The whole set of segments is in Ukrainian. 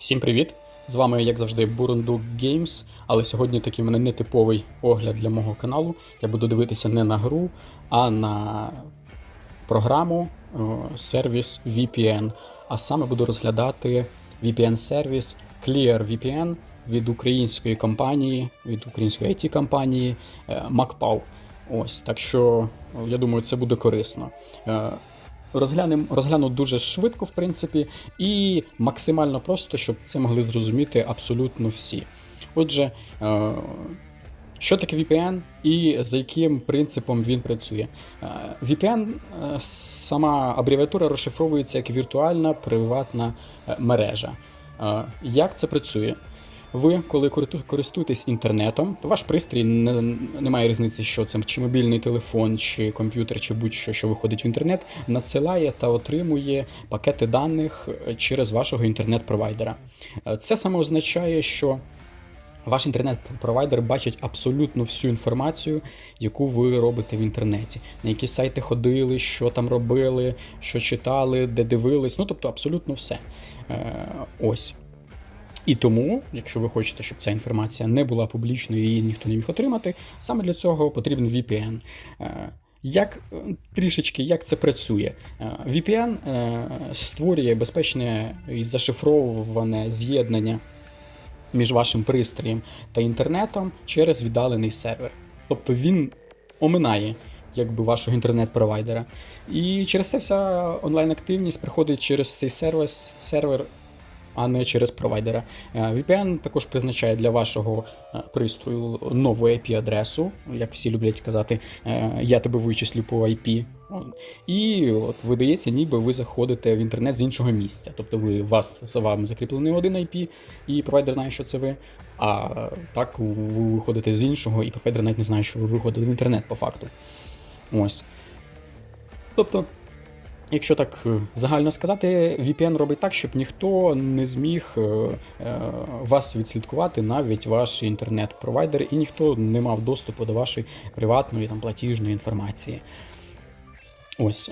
Всім привіт! З вами, як завжди, Бурундук Games, але сьогодні такий в мене нетиповий огляд для мого каналу. Я буду дивитися не на гру, а на програму, сервіс VPN. А саме буду розглядати VPN-сервіс ClearVPN від української компанії, від української it компанії е, MacPow. Ось, так що я думаю, це буде корисно. Е, Розглянем, розгляну дуже швидко, в принципі, і максимально просто, щоб це могли зрозуміти абсолютно всі. Отже, е, що таке VPN і за яким принципом він працює? Е, VPN, е, сама абревіатура розшифровується як віртуальна приватна мережа. Як це працює? Ви, коли користуєтесь інтернетом, то ваш пристрій не, немає різниці, що це чи мобільний телефон, чи комп'ютер, чи будь-що, що виходить в інтернет, надсилає та отримує пакети даних е, через вашого інтернет-провайдера. Е, Це саме означає, що ваш інтернет-провайдер бачить абсолютно всю інформацію, яку ви робите в інтернеті, на які сайти ходили, що там робили, що читали, де дивились. Ну тобто абсолютно все. Е, Ось. І тому, якщо ви хочете, щоб ця інформація не була публічною її ніхто не міг отримати, саме для цього потрібен VPN. Е, Як е, трішечки як це працює? Е, VPN створює безпечне і зашифроване з'єднання між вашим пристроєм та інтернетом через віддалений сервер. Тобто він оминає якби вашого інтернет-провайдера. І через це вся онлайн-активність приходить через цей сервіс, сервер, а не через провайдера. Е, VPN також призначає для вашого е, пристрою нову IP-адресу, як всі люблять казати, е, я тебе вичислю по IP. І от видається, ніби ви заходите в інтернет з іншого місця. Тобто ви вас за вами закріплений один IP, і провайдер знає, що це ви. А так ви виходите з іншого, і провайдер навіть не знає, що ви виходите в інтернет по факту. Ось. Тобто, якщо так е, загально сказати, VPN робить так, щоб ніхто не зміг е, е, вас відслідкувати, навіть ваш інтернет-провайдер, і ніхто не мав доступу до вашої приватної там, платіжної інформації. Ось.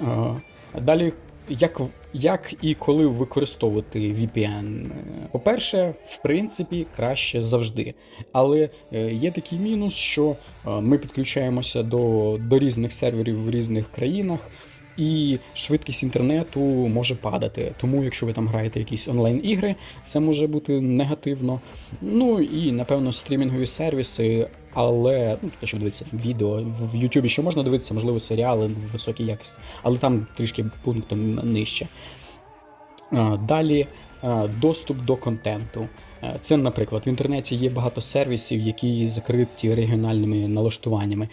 Далі, як, як і коли використовувати VPN? По-перше, в принципі, краще завжди. Але є такий мінус, що ми підключаємося до, до різних серверів в різних країнах. І швидкість інтернету може падати. Тому, якщо ви там граєте якісь онлайн-ігри, це може бути негативно. Ну і напевно стрімінгові сервіси, але ну, щоб дивитися відео в Ютубі, ще можна дивитися, можливо, серіали в високій якості, але там трішки пунктом нижче. Далі доступ до контенту. Це, наприклад, в інтернеті є багато сервісів, які закриті регіональними налаштуваннями.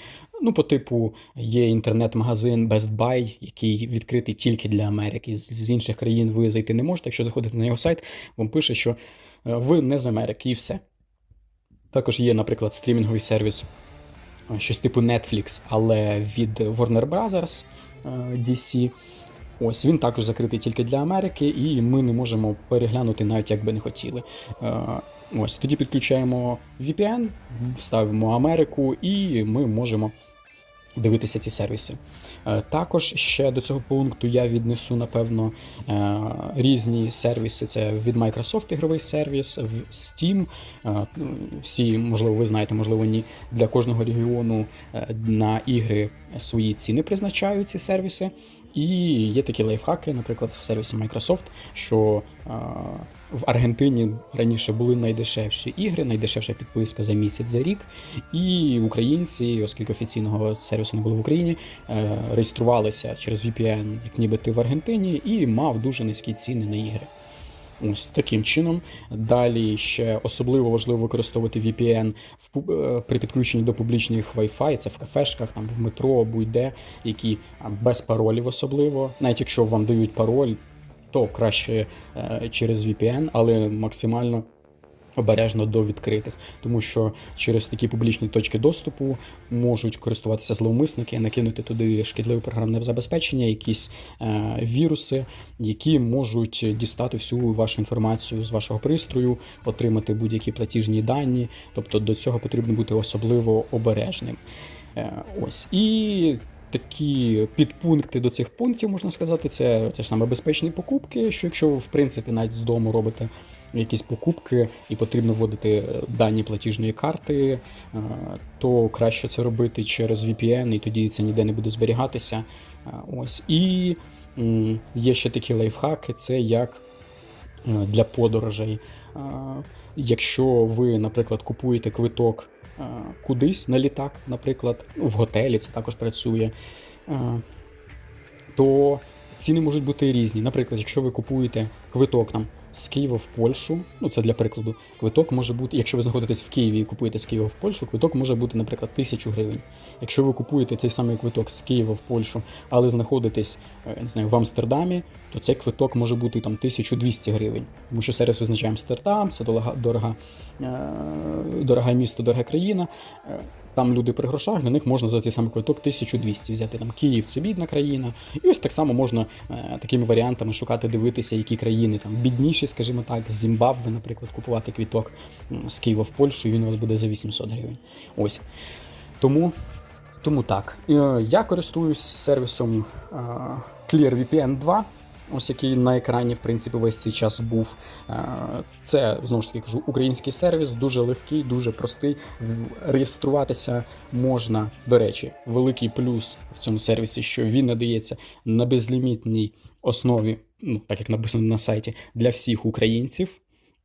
Ну, по типу, є інтернет-магазин Best Buy, який відкритий тільки для Америки. З- інших країн ви зайти не можете. Якщо заходите на його сайт, вам пише, що е, ви не з Америки, і все. Також є, наприклад, стрімінговий сервіс, е, щось типу Netflix, але від Warner Brothers е, DC. Ось він також закритий тільки для Америки, і ми не можемо переглянути навіть як би не хотіли. Ось тоді підключаємо VPN, вставимо Америку, і ми можемо дивитися ці сервіси. Е, Також ще до цього пункту я віднесу, напевно, е, різні сервіси. Це від Microsoft ігровий сервіс, в Steam. Е, Всі, можливо, ви знаєте, можливо, ні. Для кожного регіону на ігри свої ціни призначають ці сервіси. І є такі лайфхаки, наприклад, в сервісі Microsoft, що в Аргентині раніше були найдешевші ігри, найдешевша підписка за місяць за рік. І українці, оскільки офіційного сервісу не було в Україні, е, реєструвалися через VPN, як ніби ти в Аргентині, і мав дуже низькі ціни на ігри. Ось таким чином. Далі ще особливо важливо використовувати VPN в, е, при підключенні до публічних Wi-Fi, це в кафешках, там в метро, будь-де, які без паролів особливо. Навіть якщо вам дають пароль, то краще е, через VPN, але максимально обережно до відкритих, тому що через такі публічні точки доступу можуть користуватися зловмисники, накинути туди шкідливе програмне забезпечення, якісь е, віруси, які можуть дістати всю вашу інформацію з вашого пристрою, отримати будь-які платіжні дані. Тобто до цього потрібно бути особливо обережним. Е, ось і. Такі підпункти до цих пунктів можна сказати, це, це ж саме безпечні покупки. Що якщо ви в принципі навіть з дому робите якісь покупки і потрібно вводити е, дані платіжної карти, е, то краще це робити через VPN, і тоді це ніде не буде зберігатися. Е, Ось. І є ще такі лайфхаки, це як для подорожей. Якщо ви, наприклад, купуєте квиток кудись на літак, наприклад, в готелі це також працює, то ціни можуть бути різні. Наприклад, якщо ви купуєте квиток там з Києва в Польщу, ну це для прикладу, квиток може бути, якщо ви знаходитесь в Києві і купуєте з Києва в Польщу, квиток може бути, наприклад, тисячу гривень. Якщо ви купуєте цей самий квиток з Києва в Польщу, але знаходитесь е, не знаю, в Амстердамі, то цей квиток може бути там 1200 гривень. Тому що сервіс визначає Амстердам, це дорога, дорога, е, дороге місто, дорога країна. Там люди при грошах, на них можна за цей самий квиток 1200 взяти. Там Київ це бідна країна. І ось так само можна е, такими варіантами шукати, дивитися, які країни там бідніші, скажімо так, з Зімбабве, наприклад, купувати квіток з Києва в Польщу, і він у вас буде за 800 гривень. Ось. Тому, тому так. Е, Я користуюсь сервісом е, ClearVPN 2. Ось який на екрані, в принципі, весь цей час був. Е, Це знову ж таки кажу, український сервіс, дуже легкий, дуже простий. Реєструватися можна. До речі, великий плюс в цьому сервісі, що він надається на безлімітній основі, ну так як написано на сайті, для всіх українців.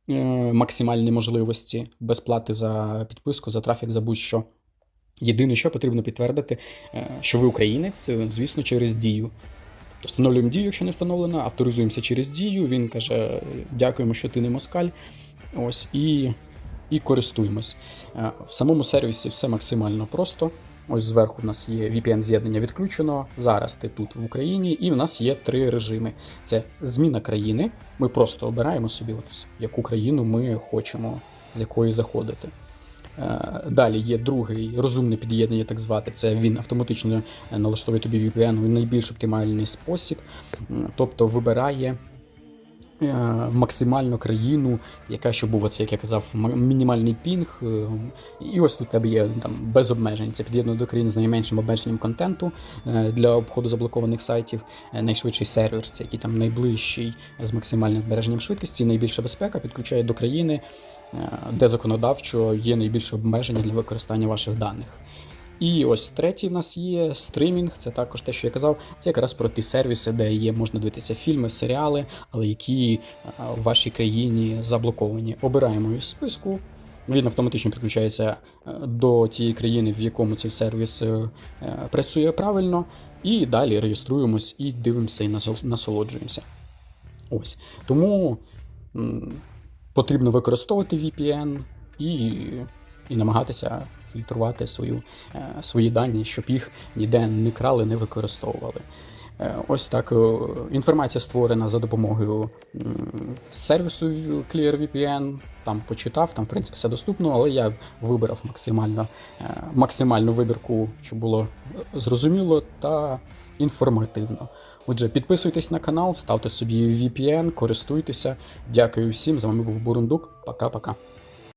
Е, Максимальні можливості без плати за підписку, за трафік, за будь-що. Єдине, що потрібно підтвердити, е, що ви українець, звісно, через дію. Тобто встановлюємо дію, якщо не встановлено, авторизуємося через дію. Він каже: дякуємо, що ти не москаль. Ось і, і користуємось. Е, В самому сервісі все максимально просто. Ось зверху в нас є VPN-з'єднання відключено. Зараз ти тут в Україні, і в нас є три режими: це зміна країни. Ми просто обираємо собі, от, яку країну ми хочемо, з якої заходити. Е, Далі є другий розумне під'єднання, так звати. Це він автоматично е, налаштовує тобі VPN у найбільш оптимальний спосіб, тобто вибирає е, максимально країну, яка щоб був оце, як я казав, мінімальний пінг. І ось тут тебе є там без обмежень. Це під'єднано до країни з найменшим обмеженням контенту для обходу заблокованих сайтів. Найшвидший сервер, це який там найближчий з максимальним збереженням швидкості, найбільша безпека підключає до країни, де законодавчо є найбільше обмеження для використання ваших даних. І ось третій в нас є стримінг. Це також те, що я казав. Це якраз про ті сервіси, де є можна дивитися фільми, серіали, але які е, в вашій країні заблоковані. Обираємо із списку. Він автоматично підключається е, до тієї країни, в якому цей сервіс е, е, працює правильно. І далі реєструємось і дивимося і насолоджуємося. Ось. Тому потрібно використовувати VPN і, і намагатися фільтрувати свою, е, свої дані, щоб їх ніде не крали, не використовували. Е, Ось так е, інформація створена за допомогою сервісу ClearVPN. Там почитав, там в принципі все доступно, але я вибрав максимально, е, максимальну вибірку, щоб було зрозуміло та інформативно. Отже, підписуйтесь на канал, ставте собі VPN, користуйтеся. Дякую всім. З вами був Бурундук. Пока-пока.